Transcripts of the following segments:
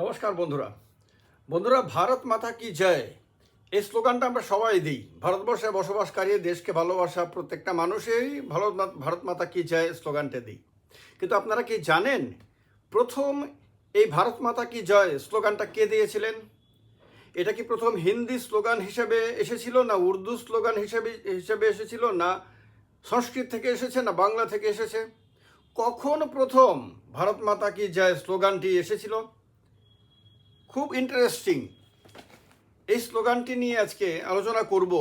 নমস্কার বন্ধুরা। বন্ধুরা, ভারত মাতা কি জয়? এই স্লোগানটা আমরা সবাই দিই। ভারতবর্ষে বসবাসকারী, দেশকে ভালোবাসা প্রত্যেকটা মানুষই ভারত ভারত মাতা কি জয় স্লোগানটা দিই। কিন্তু আপনারা কি জানেন প্রথম এই ভারত মাতা কি জয় স্লোগানটা কে দিয়েছিলেন? এটা কি প্রথম হিন্দি স্লোগান হিসেবে এসেছিল না উর্দু স্লোগান হিসেবে হিসেবে এসেছিল না সংস্কৃত থেকে এসেছে না বাংলা থেকে এসেছে? কখন প্রথম ভারত মাতা কি জয় স্লোগানটি এসেছিল? খুব ইন্টারেস্টিং এই স্লোগানটি নিয়ে আজকে আলোচনা করব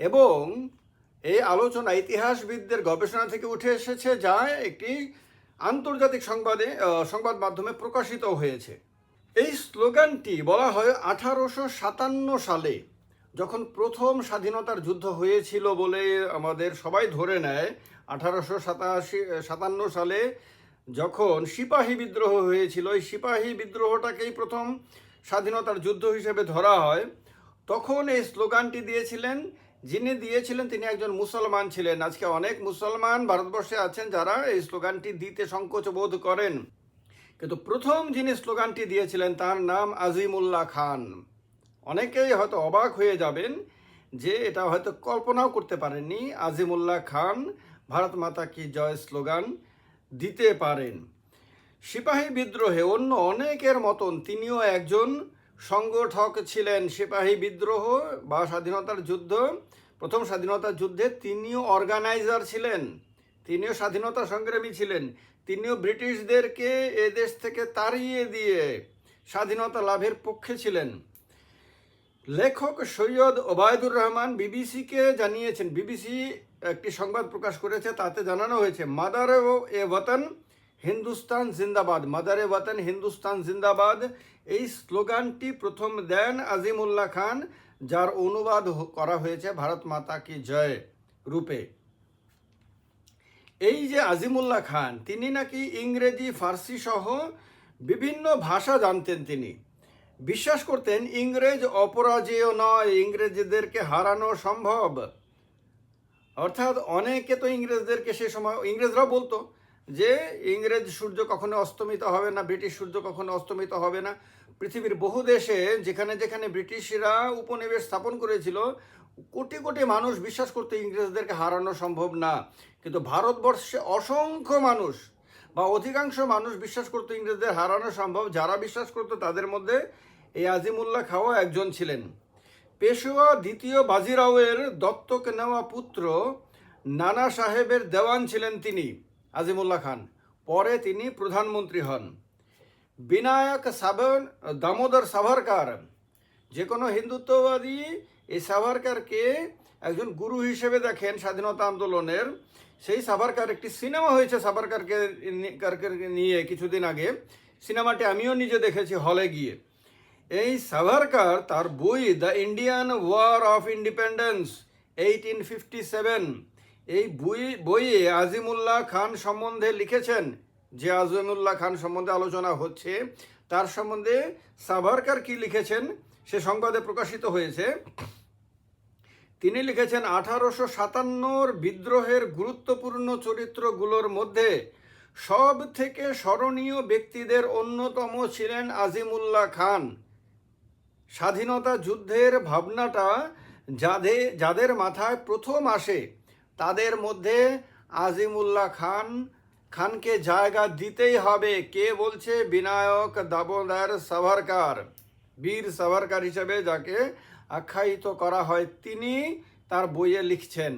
এবং এই আলোচনা ইতিহাসবিদদের গবেষণা থেকে উঠে এসেছে যা একটি আন্তর্জাতিক সংবাদে সংবাদ মাধ্যমে প্রকাশিত হয়েছে। এই স্লোগানটি বলা হয় আঠারোশো সাতান্ন সালে যখন প্রথম স্বাধীনতার যুদ্ধ হয়েছিল বলে আমাদের সবাই ধরে নেয়, আঠারোশো সাতাশি, সাতান্ন সালে যখন সিপাহী বিদ্রোহ হয়েছিল, এই সিপাহী বিদ্রোহটাকেই প্রথম স্বাধীনতার যুদ্ধ হিসেবে ধরা হয়, তখন এই স্লোগানটি দিয়েছিলেন, যিনি দিয়েছিলেন তিনি একজন মুসলমান ছিলেন। আজকে অনেক মুসলমান ভারতবর্ষে আছেন যারা এই স্লোগানটি দিতে সংকোচ বোধ করেন। কিন্তু প্রথম যিনি স্লোগানটি দিয়েছিলেন, তার নাম আজিমুল্লাহ খান। অনেকেই হয়তো অবাক হয়ে যাবেন যে এটা হয়তো কল্পনাও করতে পারেননি, আজিমুল্লাহ খান, ভারত মাতা কি জয় স্লোগান। দিতে পারেন। সিপাহী বিদ্রোহে অন্য অনেকের মতন তিনিও একজন সংগঠক ছিলেন। সিপাহী বিদ্রোহ বা স্বাধীনতার যুদ্ধ, প্রথম স্বাধীনতার যুদ্ধে তিনিও অর্গানাইজার ছিলেন, তিনিও স্বাধীনতা সংগ্রামী ছিলেন, তিনিও ব্রিটিশদেরকে এ দেশ থেকে তাড়িয়ে দিয়ে স্বাধীনতা লাভের পক্ষে ছিলেন। লেখক সৈয়দ ওবায়দুর রহমান বিবিসিকে জানিয়েছেন, বিবিসি একটি সংবাদ প্রকাশ করেছে, তাতে জানানো হয়েছে, মাদার এ ওয়াতন হিন্দুস্তান জিন্দাবাদ। মাদার ওয়াতন হিন্দুস্তান জিন্দাবাদ, এই স্লোগানটি প্রথম দেন আজিমুল্লাহ খান, যার অনুবাদ করা হয়েছে ভারত মাতা কি জয় রূপে। এই যে আজিমুল্লাহ খান, তিনি নাকি ইংরেজি, ফার্সি সহ বিভিন্ন ভাষা জানতেন তিনি। বিশ্বাস করতেন ইংরেজ অপরাজেয় নয়, ইংরেজদেরকে হারানো সম্ভব। অর্থাৎ অনেকে তো ইংরেজদেরকে সে সময় ইংরেজরা বলতো যে ইংরেজ সূর্য কখনো অস্তমিত হবে না, ব্রিটিশ সূর্য কখনো অস্তমিত হবে না। পৃথিবীর বহু দেশে যেখানে যেখানে ব্রিটিশরা উপনিবেশ স্থাপন করেছিল, কোটি কোটি মানুষ বিশ্বাস করতে ইংরেজদেরকে হারানো সম্ভব না। কিন্তু ভারতবর্ষে অসংখ্য মানুষ বা অধিকাংশ মানুষ বিশ্বাস করতো ইংরেজদের হারানো সম্ভব। যারা বিশ্বাস করতো তাদের মধ্যে এই আজিমুল্লাহ খাওয়া একজন ছিলেন। পেশোয়া দ্বিতীয় বাজিরাওয়ের দত্তক নেওয়া পুত্র নানা সাহেবের দেওয়ান ছিলেন তিনি, আজিমুল্লাহ খান। পরে তিনি প্রধানমন্ত্রী হন। বিনায়ক সাবন, দামোদর সাভারকার। যে কোনো হিন্দুত্ববাদী এই সাভারকারকে একজন গুরু হিসেবে দেখেন স্বাধীনতা আন্দোলনের। সেই সাভারকার একটি সিনেমা হয়েছে সাভারকারকে কারকে নিয়ে কিছুদিন আগে। সিনেমাটি আমিও নিজে দেখেছি হলে গিয়ে। এই সাভারকার তার বই the Indian war of independence eighteen fifty seven এই বই, বইয়ে আজিমুল্লাহ খান সম্বন্ধে লিখেছেন। যে আজিমুল্লাহ খান সম্বন্ধে আলোচনা হচ্ছে, তার সম্বন্ধে সাভারকার কি লিখেছেন, সে সংবাদে প্রকাশিত হয়েছে। তিনি লিখেছেন, আঠারোশো সাতান্নর বিদ্রোহের গুরুত্বপূর্ণ চরিত্রগুলোর মধ্যে সব থেকে স্মরণীয় ব্যক্তিদের অন্যতম ছিলেন আজিমুল্লাহ খান। স্বাধীনতা যুদ্ধের ভাবনাটা যাদের যাদের মাথায় প্রথম আসে, তাদের মধ্যে আজিমুল্লাহ খান। খানকে জায়গা দিতেই হবে, কে বলছে? বিনায়ক দামোদর সাভারকার। বীর সাভারকার হিসেবে যাকে আখ্যায়িত করা হয়, তিনি তার বইয়ে লিখছেন,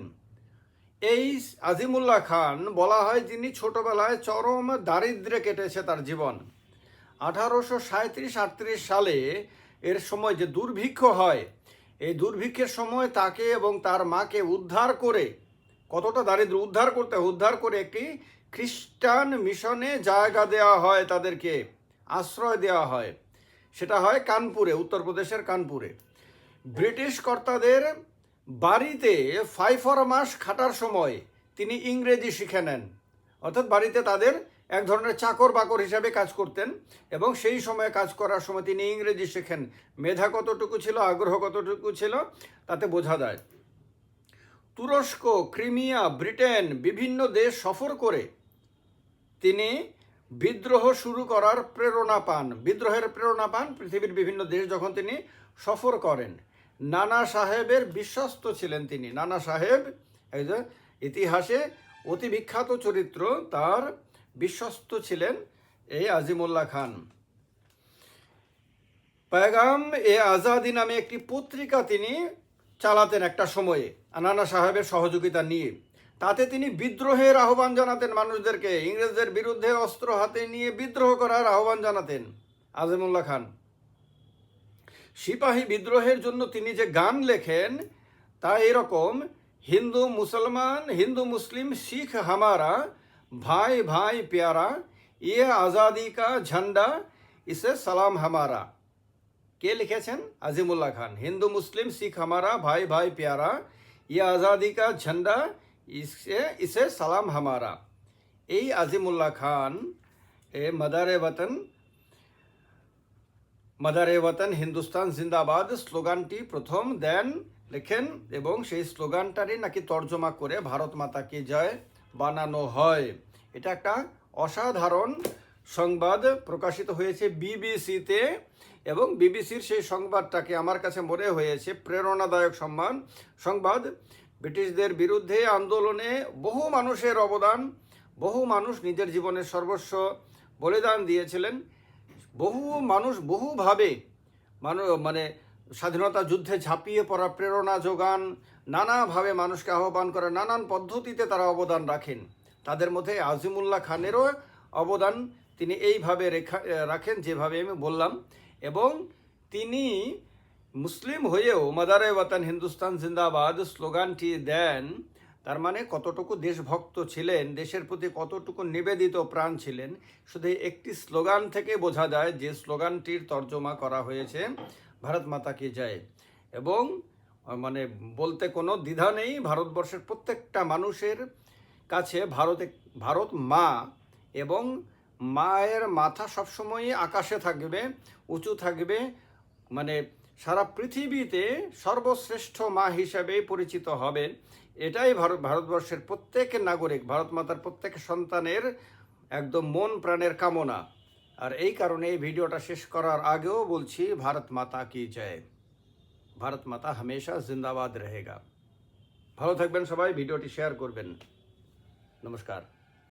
এই আজিমুল্লাহ খান বলা হয় যিনি ছোটবেলায় চরম দারিদ্র্যে কেটেছে তার জীবন। আঠারোশো সাঁত্রিশ আটত্রিশ সালে এর সময় যে দুর্ভিক্ষ হয়, এই দুর্ভিক্ষের সময় তাকে এবং তার মাকে উদ্ধার করে, কতটা দারিদ্র, উদ্ধার করতে? উদ্ধার করে একটি খ্রিস্টান মিশনে জায়গা দেওয়া হয়, তাদেরকে আশ্রয় দেওয়া হয় সেটা হয় কানপুরে, উত্তরপ্রদেশের কানপুরে ব্রিটিশ কর্তাদের বাড়িতে ফাইফর মাস খাটার সময় তিনি ইংরেজি শিখে নেন অর্থাৎ বাড়িতে তাদের এক ধরনের চাকর বাকর হিসাবে কাজ করতেন এবং সেই সময়ে কাজ করার সময় তিনি ইংরেজি শেখেন। মেধা কতটুকু ছিল, আগ্রহ কতটুকু ছিল, তাতে বোঝা যায়। তুরস্ক, ক্রিমিয়া, ব্রিটেন বিভিন্ন দেশ সফর করে তিনি বিদ্রোহ শুরু করার প্রেরণা পান। বিদ্রোহের প্রেরণা পান পৃথিবীর বিভিন্ন দেশ যখন তিনি সফর করেন। নানা সাহেবের বিশ্বস্ত ছিলেন তিনি। নানা সাহেব যে ইতিহাসে অতি বিখ্যাত চরিত্র, তার বিশ্বস্ত ছিলেন এই আজিমুল্লাহ খান। পায়গাম এ আজাদি নামে একটি পত্রিকা তিনি চালাতেন একটা সময়ে, আনানা সাহেবের সহযোগিতা নিয়ে। তাতে তিনি বিদ্রোহের আহ্বান জানাতেন মানুষদেরকে, ইংরেজদের বিরুদ্ধে অস্ত্র হাতে নিয়ে বিদ্রোহ করার আহ্বান জানাতেন আজিমুল্লাহ খান। সিপাহী বিদ্রোহের জন্য তিনি যে গান লেখেন, তা এরকম, হিন্দু মুসলমান, হিন্দু মুসলিম, শিখ হামারা ভাই ভাই প্যারা ইয়ে আজাদি কা ঝন্ডা ইসে সালাম হামারা কে লিখেছেন আজিমুল্লাহ খান হিন্দু মুসলিম শিখ হামারা ভাই ভাই প্যারা ইয়ে আজাদি কা ঝন্ডা ইসে ইসে সালাম হামারা এই আজিমুল্লাহ খান এ মাদারে বতন মাদারে ওয়াতান হিন্দুস্তান জিন্দাবাদ স্লোগানটি প্রথম দেন লেখেন এবং সেই স্লোগানটারই নাকি তর্জমা করে ভারত মাতাকে জয় বানানো হয়। এটা একটা অসাধারণ সংবাদ প্রকাশিত হয়েছে বিবিসিতে এবং বিবিসির সেই সংবাদটাকে আমার কাছে মনে হয়েছে, প্রেরণাদায়ক সম্মান। সংবাদ, ব্রিটিশদের বিরুদ্ধে আন্দোলনে বহু মানুষের অবদান, বহু মানুষ নিজের জীবনের সর্বস্ব বলিদান দিয়েছিলেন। বহু মানুষ বহুভাবে মানু মানে স্বাধীনতা যুদ্ধে ঝাঁপিয়ে পড়া প্রেরণা যোগান নানাভাবে মানুষকে আহ্বান করে নানান পদ্ধতিতে তারা অবদান রাখেন। তাদের মধ্যে আজিমুল্লাহ খানেরও অবদান তিনি এইভাবে রেখা রাখেন যেভাবে আমি বললাম। এবং তিনি মুসলিম হয়েও মাদারে ওয়াতান হিন্দুস্তান জিন্দাবাদ স্লোগানটি দেন তার মানে কতটুকু দেশভক্ত ছিলেন দেশের প্রতি কতটুকু নিবেদিত প্রাণ ছিলেন শুধু একটি স্লোগান থেকে বোঝা যায় যে স্লোগানটির তর্জমা করা হয়েছে ভারত মাতা কি যায় এবং আহ, মানে বলতে কোনো দ্বিধা নেই, ভারতবর্ষের প্রত্যেকটা মানুষের কাছে ভারত ভারত মা এবং মায়ের মাথা সবসময়ই আকাশে থাকবে, উঁচু থাকবে মানে সারা পৃথিবীতে সর্বশ্রেষ্ঠ মা হিসাবে পরিচিত হবেন এটাই ভারত ভারতবর্ষের প্রত্যেক নাগরিক, ভারত মাতার প্রত্যেক সন্তানের একদম মন প্রাণের কামনা। আর এই কারণে এই ভিডিওটা শেষ করার আগেও বলছি, ভারত মাতা কি জয়। ভারত মাতা হামেশা জিন্দাবাদ রহেগা ভালো থাকবেন সবাই ভিডিওটি শেয়ার করবেন নমস্কার